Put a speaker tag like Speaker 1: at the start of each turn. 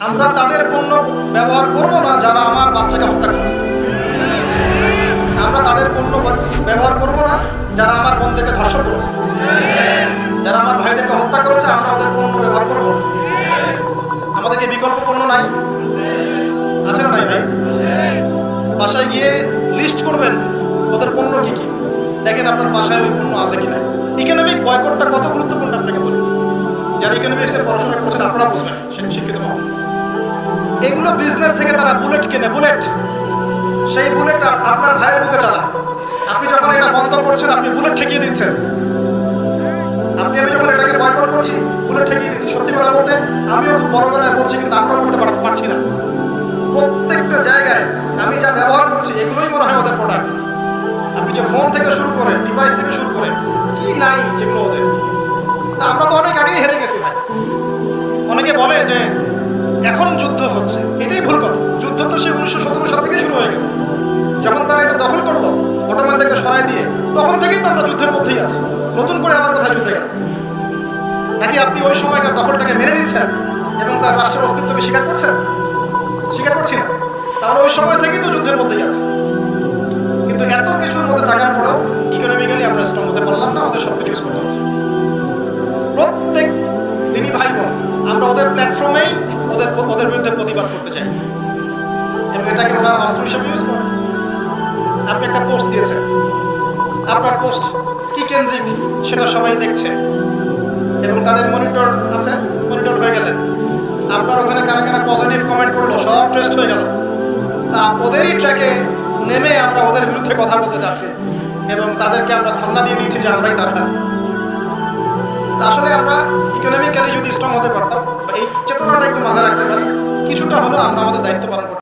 Speaker 1: আমরা তাদের পণ্য ব্যবহার করব না যারা আমার বাচ্চাকে হত্যা করেছে। আমরা তাদের পণ্য ব্যবহার করব না যারা আমার বোনদেরকে ধর্ষণ করেছে। যারা আমার ভাইদেরকে হত্যা করেছে, আমরা ওদের পণ্য ব্যবহার করব। আমাদেরকে বিকল্প পণ্য নাই? আছে না নাই ভাই? বাসায় গিয়ে লিস্ট করবেন, ওদের পণ্য কি কি? দেখেন আপনার বাসায় ওই পণ্য আছে কিনা। ইকোনমিক বয়কটটা কত গুরুত্বপূর্ণ আপনাকে বলি। যারা ইকোনমিক্সে পড়াশোনা করছেন, আপনারা বুঝবেন সে- শিক্ষিত মানুষ এগুলো বিজনেস থেকে তারা বুলেট কেনে বুলেট সেই বুলেট আপনার ভাইয়ের বুকে চালায় আপনি যখন এটা বন্ধ করছেন, আপনি বুলেট ঠেকিয়ে দিচ্ছেন। আপনি, আমি যখন এটাকে বয়কট করছি বুলেট ঠেকিয়ে দিচ্ছি। সত্যি কথা বলতে, আমিও খুব বড় গলায় বলছি, কিন্তু আমরাও করতে পারছি না। প্রত্যেকটা জায়গায় আমি যা ব্যবহার করছি, এগুলোই মনে হয় ওদের প্রোডাক্ট আপনি যে ফোন থেকে শুরু করে ডিভাইস থেকে শুরু করে, কি নাই যেগুলো ওদের? আমরা তো অনেক আগেই হেরে গেছি ভাই। অনেকে বলে যে এখন যুদ্ধ হচ্ছে। এটাই ভুল কথা। যুদ্ধ তো সে উনিশশো সতেরো সাল থেকে শুরু হয়ে গেছে। যখন তারা এটা দখল করল অটোম্যানদেরকে সরাই দিয়ে, তখন থেকেই তো আমরা যুদ্ধের মধ্যেই আছি। নতুন করে আবার কোথায় যুদ্ধে গেল নাকি আপনি ওই সময়কার দখলটাকে মেনে নিচ্ছেন এবং তার রাষ্ট্রের অস্তিত্বকে স্বীকার করছেন? স্বীকার করছি না। তাহলে ওই সময় থেকেই তো যুদ্ধের মধ্যেই আছে। কিন্তু এত কিছুর মধ্যে থাকার পরেও ইকোনমিক্যালি আমরা স্ট্রং হতে পারলাম না, ওদের সব কিছু ইউজ করতে হচ্ছে। প্রত্যেক দিনই ভাই বোন, আমরা ওদের প্ল্যাটফর্মেই ওদের বিরুদ্ধে প্রতিবাদ করতে চাই। এবং এটাকে ওরা অস্ত্র হিসেবে ইউজ করে। আপনি একটা পোস্ট দিয়েছেন। আপনার পোস্ট কি কেন্দ্রিক সেটা সবাই দেখছে। এবং তাদের মনিটর আছে মনিটর হয়ে গেলেন। আপনার ওখানে কারা কারা পজিটিভ কমেন্ট করল, সব ট্রেস্ট হয়ে গেল। তা ওদেরই ট্র্যাকে নেমে আমরা ওদের বিরুদ্ধে কথা বলতে যাচ্ছি। এবং তাদেরকে আমরা ধারণা দিয়ে দিচ্ছি যে আমরাই তারা আসলে আমরা ইকোনমিক্যালি যদি স্ট্রং হতে পারতাম কিছুটা হলেও আমরা আমাদের দায়িত্ব পালন